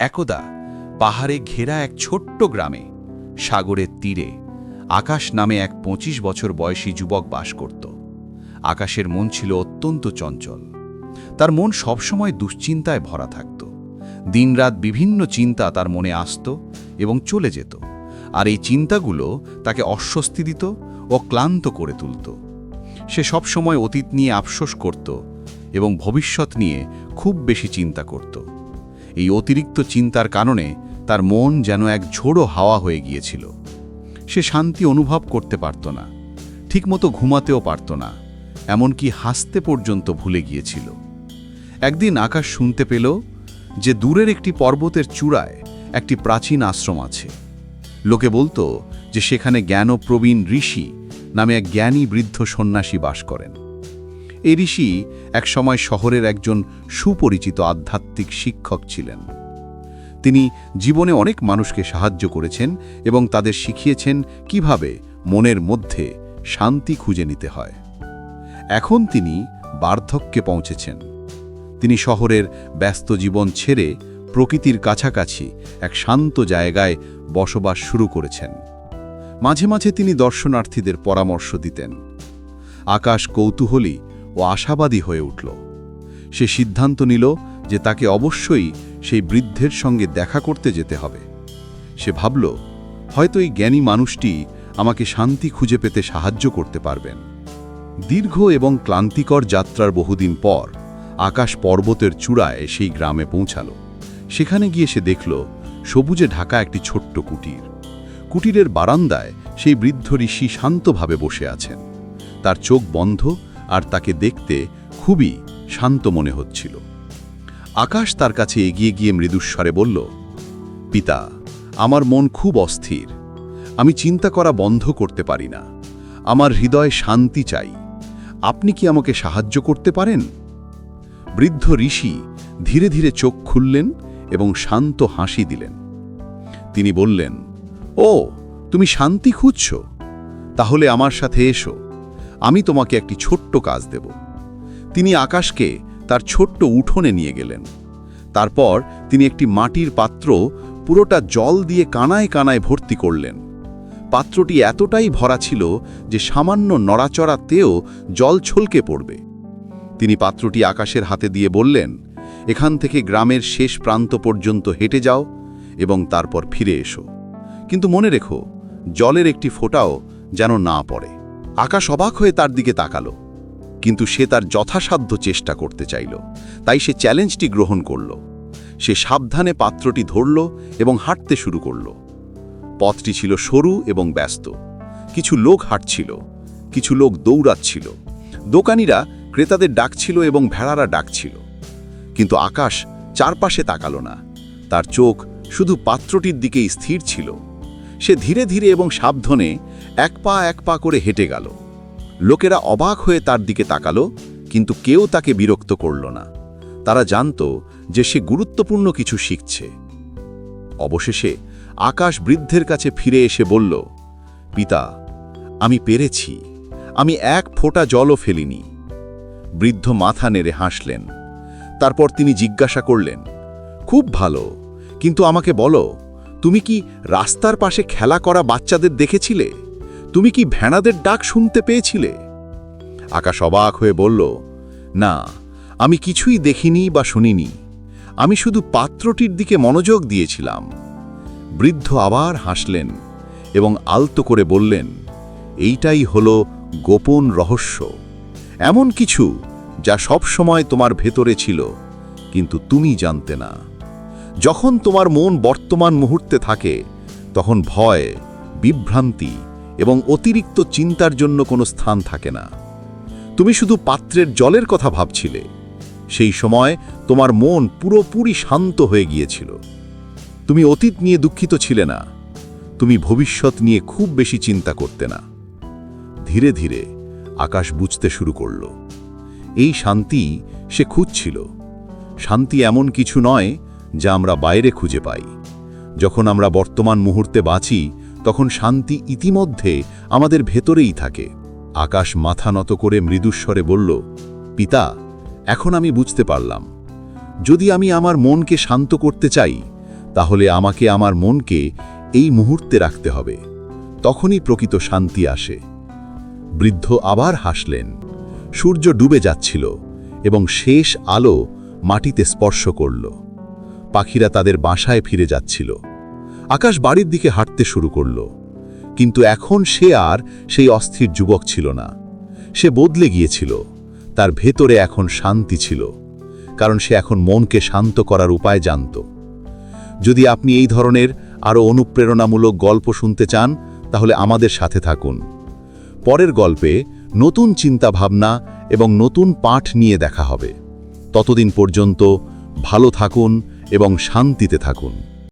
একদা পাহাড়ে ঘেরা এক ছোট্ট গ্রামে, সাগরের তীরে, আকাশ নামে এক পঁচিশ বছর বয়সী যুবক বাস করত। আকাশের মন ছিল অত্যন্ত চঞ্চল। তার মন সবসময় দুশ্চিন্তায় ভরা থাকত। দিনরাত বিভিন্ন চিন্তা তার মনে আসত এবং চলে যেত, আর এই চিন্তাগুলো তাকে অস্বস্তি দিত ও ক্লান্ত করে তুলত। সে সবসময় অতীত নিয়ে আফসোস করত এবং ভবিষ্যৎ নিয়ে খুব বেশি চিন্তা করত। এই অতিরিক্ত চিন্তার কারণে তার মন যেন এক ঝোড়ো হাওয়া হয়ে গিয়েছিল। সে শান্তি অনুভব করতে পারত না, ঠিকমতো ঘুমাতেও পারত না, এমনকি হাসতে পর্যন্ত ভুলে গিয়েছিল। একদিন আকাশ শুনতে পেল যে দূরের একটি পর্বতের চূড়ায় একটি প্রাচীন আশ্রম আছে। লোকে বলতো যে সেখানে জ্ঞানপ্রবীণ ঋষি নামে এক জ্ঞানী বৃদ্ধ সন্ন্যাসী বাস করেন। এই ঋষি একসময় শহরের একজন সুপরিচিত আধ্যাত্মিক শিক্ষক ছিলেন। তিনি জীবনে অনেক মানুষকে সাহায্য করেছেন এবং তাদের শিখিয়েছেন কীভাবে মনের মধ্যে শান্তি খুঁজে নিতে হয়। এখন তিনি বার্ধক্যে পৌঁছেছেন। তিনি শহরের ব্যস্ত জীবন ছেড়ে প্রকৃতির কাছাকাছি এক শান্ত জায়গায় বসবাস শুরু করেছেন। মাঝে মাঝে তিনি দর্শনার্থীদের পরামর্শ দিতেন। আকাশ কৌতূহলী ও আশাবাদী হয়ে উঠল। সে সিদ্ধান্ত নিল যে তাকে অবশ্যই সেই বৃদ্ধের সঙ্গে দেখা করতে যেতে হবে। সে ভাবল, হয়তো এই জ্ঞানী মানুষটি আমাকে শান্তি খুঁজে পেতে সাহায্য করতে পারবেন। দীর্ঘ এবং ক্লান্তিকর যাত্রার বহুদিন পর আকাশ পর্বতের চূড়ায় সেই গ্রামে পৌঁছালো। সেখানে গিয়ে সে দেখল, সবুজে ঢাকা একটি ছোট্ট কুটির। কুটিরের বারান্দায় সেই বৃদ্ধ ঋষি শান্তভাবে বসে আছেন। তার চোখ বন্ধ আর তাকে দেখতে খুবই শান্ত মনে হচ্ছিল। আকাশ তার কাছে এগিয়ে গিয়ে মৃদুস্বরে বলল, পিতা, আমার মন খুব অস্থির। আমি চিন্তা করা বন্ধ করতে পারি না। আমার হৃদয় শান্তি চাই। আপনি কি আমাকে সাহায্য করতে পারেন? বৃদ্ধ ঋষি ধীরে ধীরে চোখ খুললেন এবং শান্ত হাসি দিলেন। তিনি বললেন, ও, তুমি শান্তি খুঁজছ। তাহলে আমার সাথে এসো। আমি তোমাকে একটি ছোট্ট কাজ দেব। তিনি আকাশকে তার ছোট্ট উঠোনে নিয়ে গেলেন। তারপর তিনি একটি মাটির পাত্র পুরোটা জল দিয়ে কানায় কানায় ভর্তি করলেন। পাত্রটি এতটাই ভরা ছিল যে সামান্য নড়াচড়াতেও জল ছলকে পড়বে। তিনি পাত্রটি আকাশের হাতে দিয়ে বললেন, এখান থেকে গ্রামের শেষ প্রান্ত পর্যন্ত হেঁটে যাও এবং তারপর ফিরে এসো। কিন্তু মনে রেখো, জলের একটি ফোঁটাও যেন না পড়ে। আকাশ অবাক হয়ে তার দিকে তাকালো, কিন্তু সে তার যথাসাধ্য চেষ্টা করতে চাইল। তাই সে চ্যালেঞ্জটি গ্রহণ করল। সে সাবধানে পাত্রটি ধরল এবং হাঁটতে শুরু করল। পথটি ছিল সরু এবং ব্যস্ত। কিছু লোক হাঁটছিল, কিছু লোক দৌড়াচ্ছিল। দোকানিরা ক্রেতাদের ডাকছিল এবং ভেড়ারা ডাকছিল। কিন্তু আকাশ চারপাশে তাকালো না। তার চোখ শুধু পাত্রটির দিকেই স্থির ছিল। সে ধীরে ধীরে এবং সাবধানে এক পা এক পা করে হেঁটে গেল। লোকেরা অবাক হয়ে তার দিকে তাকালো, কিন্তু কেউ তাকে বিরক্ত করল না। তারা জানত যে সে গুরুত্বপূর্ণ কিছু শিখছে। অবশেষে আকাশ বৃদ্ধের কাছে ফিরে এসে বলল, পিতা, আমি পেরেছি। আমি এক ফোঁটা জলও ফেলিনি। বৃদ্ধ মাথা নেড়ে হাসলেন। তারপর তিনি জিজ্ঞাসা করলেন, খুব ভালো, কিন্তু আমাকে বলো, তুমি কি রাস্তার পাশে খেলা করা বাচ্চাদের দেখেছিলে? তুমি কি ভেড়াদের ডাক শুনতে পেয়েছিলে? আকাশ অবাক হয়ে বলল, না, আমি কিছুই দেখিনি বা শুনিনি। আমি শুধু পাত্রটির দিকে মনোযোগ দিয়েছিলাম। বৃদ্ধ আবার হাসলেন এবং আলতো করে বললেন, এইটাই হলো গোপন রহস্য। এমন কিছু যা সব সময় তোমার ভেতরে ছিল, কিন্তু তুমি জানতে না। যখন তোমার মন বর্তমান মুহূর্তে থাকে, তখন ভয়, বিভ্রান্তি এবং অতিরিক্ত চিন্তার জন্য কোনো স্থান থাকে না। তুমি শুধু পাত্রের জলের কথা ভাবছিলে। সেই সময় তোমার মন পুরোপুরি শান্ত হয়ে গিয়েছিল। তুমি অতীত নিয়ে দুঃখিত ছিলে না। তুমি ভবিষ্যৎ নিয়ে খুব বেশি চিন্তা করতে না। ধীরে ধীরে আকাশ বুঝতে শুরু করল। এই শান্তি সে খুঁজছিল। শান্তি এমন কিছু নয় যা আমরা বাইরে খুঁজে পাই। যখন আমরা বর্তমান মুহূর্তে বাঁচি তখন শান্তি ইতিমধ্যে আমাদের ভেতরেই থাকে। আকাশ মাথা নত করে মৃদুস্বরে বলল, পিতা, এখন আমি বুঝতে পারলাম। যদি আমি আমার মনকে শান্ত করতে চাই, তাহলে আমাকে আমার মনকে এই মুহূর্তে রাখতে হবে। তখনই প্রকৃত শান্তি আসে। বৃদ্ধ আবার হাসলেন। সূর্য ডুবে যাচ্ছিল এবং শেষ আলো মাটিতে স্পর্শ করল। পাখিরা তাদের বাসায় ফিরে যাচ্ছিল। আকাশ বাড়ির দিকে হাঁটতে শুরু করল। কিন্তু এখন সে আর সেই অস্থির যুবক ছিল না। সে বদলে গিয়েছিল। তার ভেতরে এখন শান্তি ছিল। কারণ সে এখন মনকে শান্ত করার উপায় জানত। যদি আপনি এই ধরনের আরও অনুপ্রেরণামূলক গল্প শুনতে চান, তাহলে আমাদের সাথে থাকুন। পরের গল্পে নতুন চিন্তাভাবনা এবং নতুন পাঠ নিয়ে দেখা হবে। ততদিন পর্যন্ত ভালো থাকুন এবং শান্তিতে থাকুন।